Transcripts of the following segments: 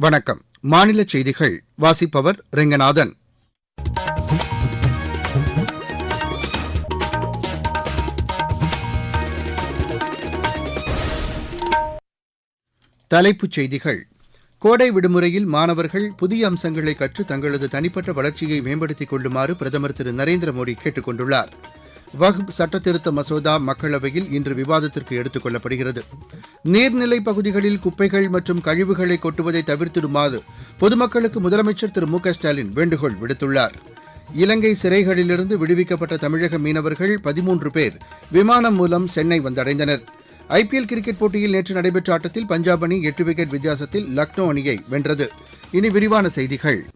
வணக்கம். மாநில செய்திகள். வாசிப்பவர் ரெங்கநாதன். தலைப்புச் செய்திகள். கோடை விடுமுறையில் மாணவர்கள் புதிய அம்சங்களை கற்று தங்களது தனிப்பட்ட வளர்ச்சியை மேம்படுத்திக் கொள்ளுமாறு பிரதமர் திரு நரேந்திர மோடி கேட்டுக் கொண்டுள்ளார். வஹ்ப் சட்டத்திருத்த மசோதா மக்களவையில் இன்று விவாதத்திற்கு எடுத்துக் கொள்ளப்படுகிறது. நீர்நிலை பகுதிகளில் குப்பைகள் மற்றும் கழிவுகளை கொட்டுவதை தவிர்த்திடுமாறு பொதுமக்களுக்கு முதலமைச்சர் திரு மு க ஸ்டாலின் வேண்டுகோள் விடுத்துள்ளார். இலங்கை சிறைகளிலிருந்து விடுவிக்கப்பட்ட தமிழக மீனவர்கள் பதிமூன்று பேர் விமானம் மூலம் சென்னை வந்தடைந்தனர். ஐபிஎல் கிரிக்கெட் போட்டியில் நேற்று நடைபெற்ற ஆட்டத்தில் பஞ்சாப் அணி எட்டு விக்கெட் வித்தியாசத்தில் லக்னோ அணியை வென்றது. இனி விரிவான செய்திகள்.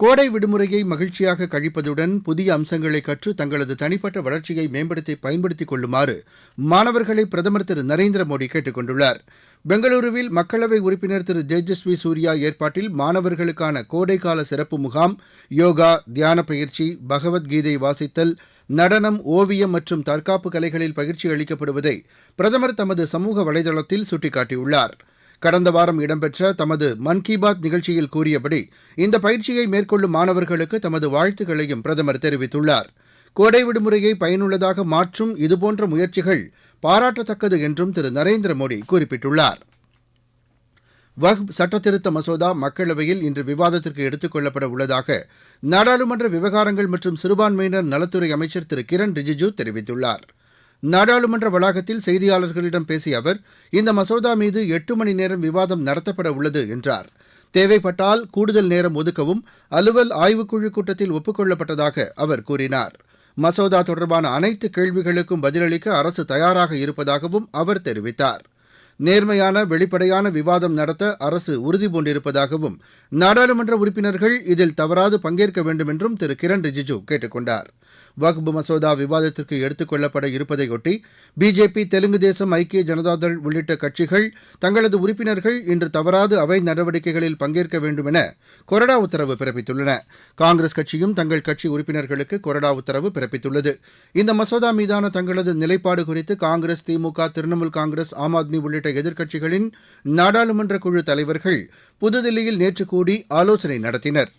கோடை விடுமுறையை மகிழ்ச்சியாக கழிப்பதுடன் புதிய அம்சங்களை கற்று தங்களது தனிப்பட்ட வளர்ச்சியை மேம்படுத்தி பயன்படுத்திக் கொள்ளுமாறு மாணவர்களை பிரதமர் திரு. நரேந்திர மோடி கேட்டுக் கொண்டுள்ளார். பெங்களூருவில் மக்களவை உறுப்பினர் திரு. தேஜஸ்வி சூர்யா ஏற்பாட்டில் மாணவர்களுக்கான கோடைக்கால சிறப்பு முகாம் யோகா தியான பயிற்சி பகவத்கீதை வாசித்தல் நடனம் ஓவியம் மற்றும் தற்காப்பு கலைகளில் பயிற்சி அளிக்கப்படுவதை பிரதமர் தமது சமூக வலைதளத்தில் சுட்டிக்காட்டியுள்ளார். கடந்த வாரம் இடம்பெற்ற தமது மன் கி பாத் நிகழ்ச்சியில் கூறியபடி இந்த பயிற்சியை மேற்கொள்ளும் மாணவர்களுக்கு தமது வாழ்த்துக்களையும் பிரதமர் தெரிவித்துள்ளார். கோடை விடுமுறையை பயனுள்ளதாக மாற்றும் இதுபோன்ற முயற்சிகள் பாராட்டத்தக்கது என்றும் திரு. நரேந்திர மோடி குறிப்பிட்டுள்ளார். வஹ் சட்டத்திருத்த மசோதா மக்களவையில் இன்று விவாதத்திற்கு எடுத்துக் கொள்ளப்பட உள்ளதாக நாடாளுமன்ற விவகாரங்கள் மற்றும் சிறுபான்மையினர் நலத்துறை அமைச்சர் திரு. கிரண் ரிஜிஜூ தெரிவித்துள்ளார். நாடாளுமன்ற வளாகத்தில் செய்தியாளர்களிடம் பேசிய அவர் இந்த மசோதா மீது எட்டு மணி நேரம் விவாதம் நடத்தப்பட உள்ளது என்றார். தேவைப்பட்டால் கூடுதல் நேரம் ஒதுக்கவும் அலுவல் ஆய்வுக்குழு கூட்டத்தில் ஒப்புக் கொள்ளப்பட்டதாக அவர் கூறினார். மசோதா தொடர்பான அனைத்து கேள்விகளுக்கும் பதிலளிக்க அரசு தயாராக இருப்பதாகவும் அவர் தெரிவித்தார். நேர்மையான வெளிப்படையான விவாதம் நடத்த அரசு உறுதிபூண்டிருப்பதாகவும் நாடாளுமன்ற உறுப்பினர்கள் இதில் தவறாது பங்கேற்க வேண்டும் என்றும் திரு. கிரண் ரிஜிஜூ கேட்டுக் கொண்டாா் வக்ப் மசோதா விவாதத்திற்கு எடுத்துக் கொள்ளப்பட இருப்பதையொட்டி பிஜேபி தெலுங்கு தேசம் ஐக்கிய ஜனதாதள் உள்ளிட்ட கட்சிகள் தங்களது உறுப்பினர்கள் இன்று தவறாது அவை நடவடிக்கைகளில் பங்கேற்க வேண்டும் என கொறடா உத்தரவு பிறப்பித்துள்ளன. காங்கிரஸ் கட்சியும் தங்கள் கட்சி உறுப்பினர்களுக்கு கொறடா உத்தரவு பிறப்பித்துள்ளது. இந்த மசோதா மீதான தங்களது நிலைப்பாடு குறித்து காங்கிரஸ் திமுக திரிணாமுல் காங்கிரஸ் ஆம் ஆத்மி உள்ளிட்ட எதிர்க்கட்சிகளின் நாடாளுமன்ற குழு தலைவர்கள் புதுதில்லியில் நேற்று கூடி ஆலோசனை நடத்தினர்.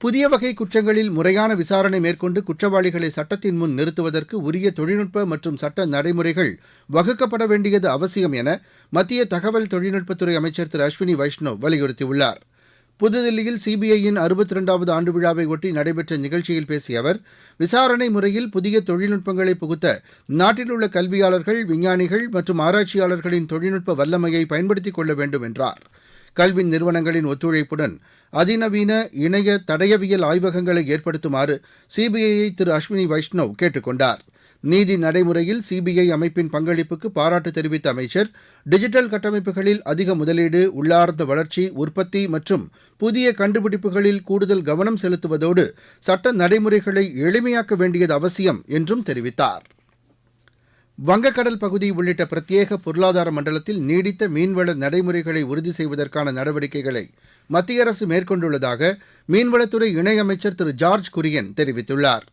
புதிய வகை குற்றங்களில் முறையான விசாரணை மேற்கொண்டு குற்றவாளிகளை சட்டத்தின் முன் நிறுத்துவதற்கு உரிய தொழில்நுட்ப மற்றும் சட்ட நடைமுறைகள் வகுக்கப்பட வேண்டியது அவசியம் என மத்திய தகவல் தொழில்நுட்பத்துறை அமைச்சர் திரு அஸ்வினி வைஷ்ணவ் வலியுறுத்தியுள்ளார். புதுதில்லியில் சிபிஐயின் அறுபத்தி இரண்டாவது ஆண்டு விழாவை ஒட்டி நடைபெற்ற நிகழ்ச்சியில் பேசிய அவர் விசாரணை முறையில் புதிய தொழில்நுட்பங்களை புகுத்த நாட்டில் உள்ள கல்வியாளர்கள் விஞ்ஞானிகள் மற்றும் ஆராய்ச்சியாளர்களின் தொழில்நுட்ப வல்லமையை பயன்படுத்திக் கொள்ள வேண்டும் என்றார். கல்வி நிறுவனங்களின் ஒத்துழைப்புடன் அதிநவீன இணைய தடயவியல் ஆய்வகங்களை ஏற்படுத்துமாறு சிபிஐயை திரு அஸ்வினி வைஷ்ணவ் கேட்டுக் கொண்டார். நீதி நடைமுறையில் சிபிஐ அமைப்பின் பங்களிப்புக்கு பாராட்டு தெரிவித்த அமைச்சர் டிஜிட்டல் கட்டமைப்புகளில் அதிக முதலீடு உள்ளார்ந்த வளர்ச்சி உற்பத்தி மற்றும் புதிய கண்டுபிடிப்புகளில் கூடுதல் கவனம் செலுத்துவதோடு சட்ட நடைமுறைகளை எளிமையாக்க வேண்டியது அவசியம் என்றும் தெரிவித்தார். வங்கக்கடல் பகுதி உள்ளிட்ட பிரத்யேக பொருளாதார மண்டலத்தில் நீடித்த மீன்வள நடைமுறைகளை உறுதி செய்வதற்கான நடவடிக்கைகளை மத்திய அரசு மேற்கொண்டுள்ளதாக மீன்வளத்துறை இணையமைச்சர் திரு. ஜார்ஜ் குரியன் தெரிவித்துள்ளார்.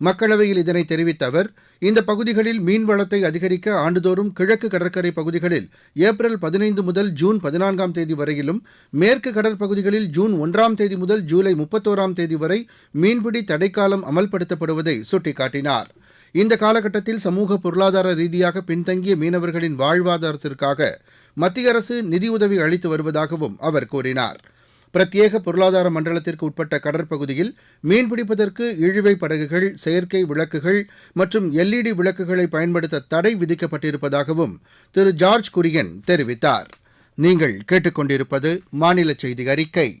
மக்களவையில் இதனை தெரிவித்த அவர் இந்த பகுதிகளில் மீன்வளத்தை அதிகரிக்க ஆண்டுதோறும் கிழக்கு கடற்கரை பகுதிகளில் ஏப்ரல் பதினைந்து முதல் ஜூன் பதினான்காம் தேதி வரையிலும் மேற்கு கடற்பகுதிகளில் ஜூன் ஒன்றாம் தேதி முதல் ஜூலை முப்பத்தோராம் தேதி வரை மீன்பிடி தடைக்காலம் அமல்படுத்தப்படுவதை சுட்டிக்காட்டினார். இந்த காலகட்டத்தில் சமூக பொருளாதார ரீதியாக பின்தங்கிய மீனவர்களின் வாழ்வாதாரத்திற்காக மத்திய அரசு நிதியுதவி அளித்து வருவதாகவும் அவர் கூறினார். பிரத்யேக பொருளாதார மண்டலத்திற்கு உட்பட்ட கடற்பகுதியில் மீன்பிடிப்பதற்கு இழுவை படகுகள் செயற்கை விளக்குகள் மற்றும் எல்இடி விளக்குகளை பயன்படுத்த தடை விதிக்கப்பட்டிருப்பதாகவும் திரு ஜார்ஜ் குரியன் தெரிவித்தார். நீங்கள் கேட்டுக்கொண்டிருப்பது மாநில செய்தி அறிக்கை.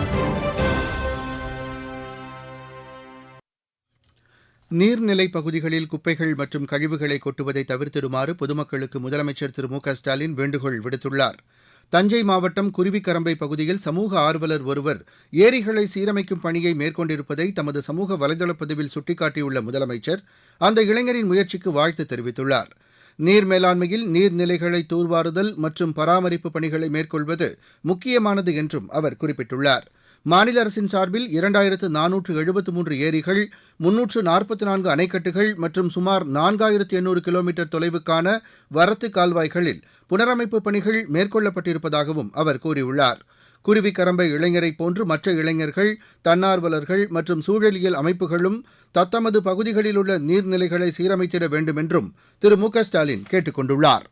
நீர்நிலை பகுதிகளில் குப்பைகள் மற்றும் கழிவுகளை கொட்டுவதை தவிர்த்திடுமாறு பொதுமக்களுக்கு முதலமைச்சர் திரு மு க ஸ்டாலின் வேண்டுகோள் விடுத்துள்ளார். தஞ்சை மாவட்டம் குருவிக்கரம்பை பகுதியில் சமூக ஆர்வலர் ஒருவர் ஏரிகளை சீரமைக்கும் பணியை மேற்கொண்டிருப்பதை தமது சமூக வலைதள பதிவில் சுட்டிக்காட்டியுள்ள முதலமைச்சர் அந்த இளைஞரின் முயற்சிக்கு வாழ்த்து தெரிவித்துள்ளார். நீர் மேலாண்மையில் நீர்நிலைகளை தூர்வாறுதல் மற்றும் பராமரிப்பு பணிகளை மேற்கொள்வது முக்கியமானது என்றும் அவர் குறிப்பிட்டுள்ளார். மாநில அரசின் சார்பில் இரண்டாயிரத்து நானூற்று எழுபத்து மூன்று ஏரிகள் முன்னூற்று நாற்பத்தி நான்கு அணைக்கட்டுகள் மற்றும் சுமார் நான்காயிரத்து எண்ணூறு கிலோமீட்டர் தொலைவுக்கான வரத்து கால்வாய்களில் புனரமைப்பு பணிகள் மேற்கொள்ளப்பட்டிருப்பதாகவும் அவர் கூறியுள்ளார். குருவிக்கரம்பை இளைஞரைப் போன்று மற்ற இளைஞர்கள் தன்னார்வலர்கள் மற்றும் சூழலியல் அமைப்புகளும் தத்தமது பகுதிகளில் உள்ள நீர்நிலைகளை சீரமைத்திட வேண்டும் என்றும் திரு மு க ஸ்டாலின் கேட்டுக் கொண்டுள்ளாா்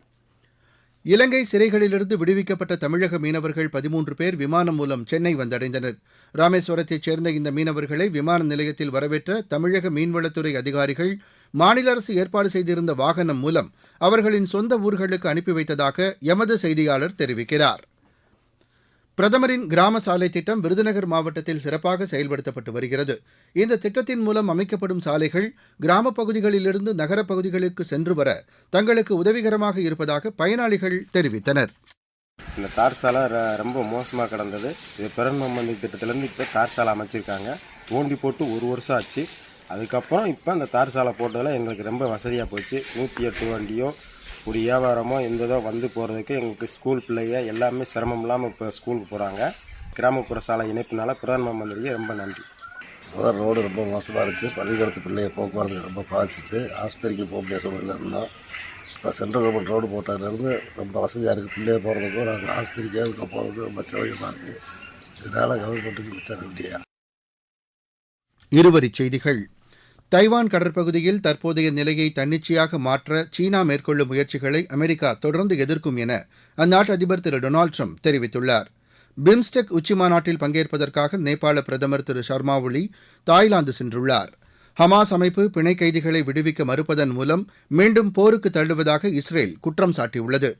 இலங்கை சிறைகளிலிருந்து விடுவிக்கப்பட்ட தமிழக மீனவர்கள் பதிமூன்று பேர் விமானம் மூலம் சென்னை வந்தடைந்தனர். ராமேஸ்வரத்தைச் சேர்ந்த இந்த மீனவர்களை விமான நிலையத்தில் வரவேற்ற தமிழக மீன்வளத்துறை அதிகாரிகள் மாநில அரசு ஏற்பாடு செய்திருந்த வாகனம் மூலம் அவர்களின் சொந்த ஊர்களுக்கு அனுப்பி வைத்ததாக எமது செய்தியாளர் தெரிவிக்கிறார். பிரதமரின் கிராம சாலை திட்டம் விருதுநகர் மாவட்டத்தில் சிறப்பாக செயல்படுத்தப்பட்டு வருகிறது. இந்த திட்டத்தின் மூலம் அமைக்கப்படும் சாலைகள் கிராமப் பகுதிகளிலிருந்து நகரப் பகுதிகளுக்கு சென்று வர தங்களுக்கு உதவிகரமாக இருப்பதாக பயனாளிகள் தெரிவித்தனர். இந்த தார் சாலை ரொம்ப மோசமாக கிடந்தது. இது பிரதம மந்திரி திட்டத்திலேருந்து இப்போ தார் சாலை அமைச்சிருக்காங்க. தோண்டி போட்டு ஒரு வருஷம் ஆச்சு. அதுக்கப்புறம் இப்போ அந்த தார் சாலை போட்டதில் எங்களுக்கு ரொம்ப வசதியாக போச்சு. நூற்றி எட்டு வண்டியும் ஒரு வியாபாரமோ எந்த இதோ வந்து போகிறதுக்கு எங்களுக்கு ஸ்கூல் பிள்ளைங்க எல்லாமே சிரமம் இல்லாமல் இப்போ ஸ்கூலுக்கு போகிறாங்க கிராமப்புற சாலை இணைப்புனால பிரதம மந்திரிக்கு ரொம்ப நன்றி. முதல் ரோடு ரொம்ப மோசமாக இருந்துச்சு. பள்ளிக்கூடத்து பிள்ளைய போக்குவரத்து ரொம்ப பாதிச்சிச்சு. ஆஸ்பத்திரிக்கு போக முடியாத சூழ்நிலை இருந்தோம் இப்போ சென்ட்ரல் கவர்மெண்ட் ரோடு போட்டதுலேருந்து ரொம்ப வசதியாக இருக்குது பிள்ளைய போகிறதுக்கும் நாங்கள் ஆஸ்பத்திரிக்கே அதுக்கு போகிறதுக்கு ரொம்ப சௌகரியமாக இருக்குது இதனால் கவர்மெண்ட்டுக்கு மிச்சம் நன்றியா இருவரிச் செய்திகள். தைவான் கடற்பகுதியில் தற்போதைய நிலையை தன்னிச்சையாக மாற்ற சீனா மேற்கொள்ளும் முயற்சிகளை அமெரிக்கா தொடர்ந்து எதிர்க்கும் என அந்நாட்டு அதிபர் திரு டொனால்டு ட்ரம்ப் தெரிவித்துள்ளார். பிம்ஸ்டெக் உச்சிமாநாட்டில் பங்கேற்பதற்காக நேபாள பிரதமர் திரு ஷர்மா ஒளி தாய்லாந்து சென்றுள்ளார். ஹமாஸ் அமைப்பு பிணை கைதிகளை விடுவிக்க மறுப்பதன் மூலம் மீண்டும் போருக்கு தள்ளுவதாக இஸ்ரேல் குற்றம் சாட்டியுள்ளது.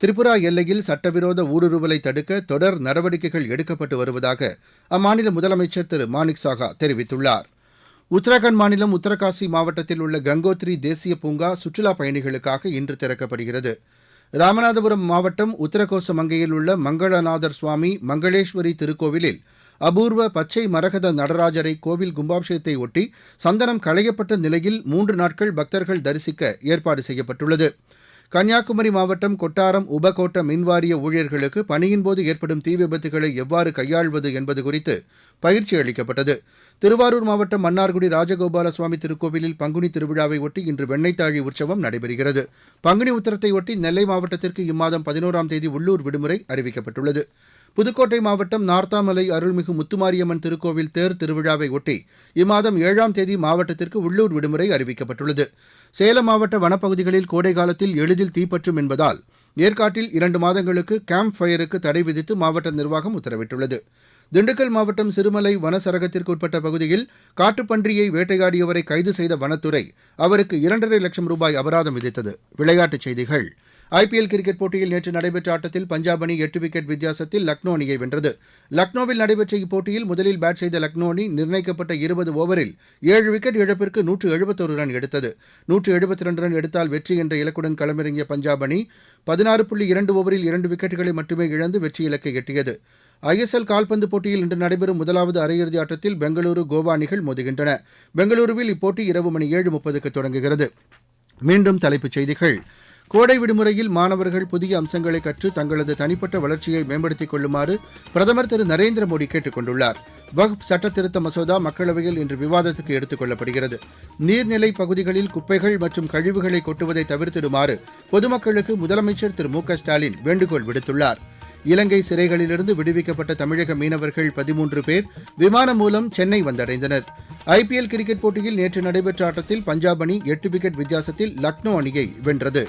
திரிபுரா எல்லையில் சட்டவிரோத ஊடுருவலை தடுக்க தொடர் நடவடிக்கைகள் எடுக்கப்பட்டு வருவதாக அம்மாநில முதலமைச்சர் திரு மாணிக் சாகா தெரிவித்துள்ளார். உத்தரகாண்ட் மாநிலம் உத்தரகாசி மாவட்டத்தில் உள்ள கங்கோத்ரி தேசிய பூங்கா சுற்றுலாப் பயணிகளுக்காக இன்று திறக்கப்படுகிறது. ராமநாதபுரம் மாவட்டம் உத்தரகோசமங்கையில் உள்ள மங்களநாதர் சுவாமி மங்களேஸ்வரி திருக்கோவிலில் அபூர்வ பச்சை மரகத நடராஜரை கோவில் கும்பாபிஷேகத்தை ஒட்டி சந்தனம் களையப்பட்ட நிலையில் மூன்று நாட்கள் பக்தர்கள் தரிசிக்க ஏற்பாடு செய்யப்பட்டுள்ளது. கன்னியாகுமரி மாவட்டம் கொட்டாரம் உபகோட்ட மின்வாரிய ஊழியர்களுக்கு பணியின்போது ஏற்படும் தீ விபத்துகளை எவ்வாறு கையாள்வது என்பது குறித்து பயிற்சி அளிக்கப்பட்டது. திருவாரூர் மாவட்டம் மன்னார்குடி ராஜகோபால சுவாமி திருக்கோவிலில் பங்குனி திருவிழாவை ஒட்டி இன்று வெண்ணைத்தாழி உற்சவம் நடைபெறுகிறது. பங்குனி உத்தரத்தை ஒட்டி நெல்லை மாவட்டத்திற்கு இம்மாதம் பதினோராம் தேதி உள்ளூர் விடுமுறை அறிவிக்கப்பட்டுள்ளது. புதுக்கோட்டை மாவட்டம் நார்த்தாமலை அருள்மிகு முத்துமாரியம்மன் திருக்கோவில் தேர் திருவிழாவை ஒட்டி இம்மாதம் ஏழாம் தேதி மாவட்டத்திற்கு உள்ளூர் விடுமுறை அறிவிக்கப்பட்டுள்ளது. சேலம் மாவட்ட வனப்பகுதிகளில் கோடை காலத்தில் எளிதில் தீப்பற்றும் என்பதால் ஏற்காட்டில் இரண்டு மாதங்களுக்கு கேம்ப் ஃபயருக்கு தடை விதித்து மாவட்ட நிர்வாகம் உத்தரவிட்டுள்ளது. திண்டுக்கல் மாவட்டம் சிறுமலை வனச்சரகத்திற்கு உட்பட்ட பகுதியில் காட்டுப்பன்றியை வேட்டையாடியவரை கைது செய்த வனத்துறை அவருக்கு இரண்டரை லட்சம் ரூபாய் அபராதம் விதித்தது. விளையாட்டுச் செய்திகள். ஐபிஎல் கிரிக்கெட் போட்டியில் நேற்று நடைபெற்ற ஆட்டத்தில் பஞ்சாப் அணி எட்டு விக்கெட் வித்தியாசத்தில் லக்னோ அணியை வென்றது. லக்னோவில் நடைபெற்ற இப்போட்டியில் முதலில் பேட் செய்த லக்னோ அணி நிர்ணயிக்கப்பட்ட இருபது ஓவரில் ஏழு விக்கெட் இழப்பிற்கு நூற்று எழுபத்தொரு ரன் எடுத்தது. நூற்று எழுபத்தி ரெண்டு ரன் எடுத்தால் வெற்றி என்ற இலக்குடன் களமிறங்கிய பஞ்சாப் அணி பதினாறு புள்ளி இரண்டு ஓவரில் இரண்டு விக்கெட்டுகளை மட்டுமே இழந்து வெற்றி இலக்கை எட்டியது. ஐஎஸ்எல் கால்பந்து போட்டியில் இன்று நடைபெறும் முதலாவது அரையிறுதி ஆட்டத்தில் பெங்களூரு கோவா அணிகள் மோதுகின்றன. பெங்களூருவில் இப்போட்டி இரவு மணி ஏழு முப்பதுக்கு தொடங்குகிறது. மீண்டும் தலைப்புச் செய்திகள். கோடை விடுமுறையில் மாணவர்கள் புதிய அம்சங்களை கற்று தங்களது தனிப்பட்ட வளர்ச்சியை மேம்படுத்திக் கொள்ளுமாறு பிரதமர் திரு நரேந்திர மோடி கேட்டுக் கொண்டுள்ளார். வக்ஃப் சட்ட திருத்த மசோதா மக்களவையில் இன்று விவாதத்துக்கு எடுத்துக் கொள்ளப்படுகிறது. நீர்நிலை பகுதிகளில் குப்பைகள் மற்றும் கழிவுகளை கொட்டுவதை தவிர்த்திடுமாறு பொதுமக்களுக்கு முதலமைச்சர் திரு மு க ஸ்டாலின் வேண்டுகோள் விடுத்துள்ளார். இலங்கை சிறைகளிலிருந்து விடுவிக்கப்பட்ட தமிழக மீனவர்கள் பதிமூன்று பேர் விமானம் மூலம் சென்னை வந்தடைந்தனர். ஐபிஎல் கிரிக்கெட் போட்டியில் நேற்று நடைபெற்ற ஆட்டத்தில் பஞ்சாப் அணி எட்டு விக்கெட் வித்தியாசத்தில் லக்னோ அணியை வென்றது.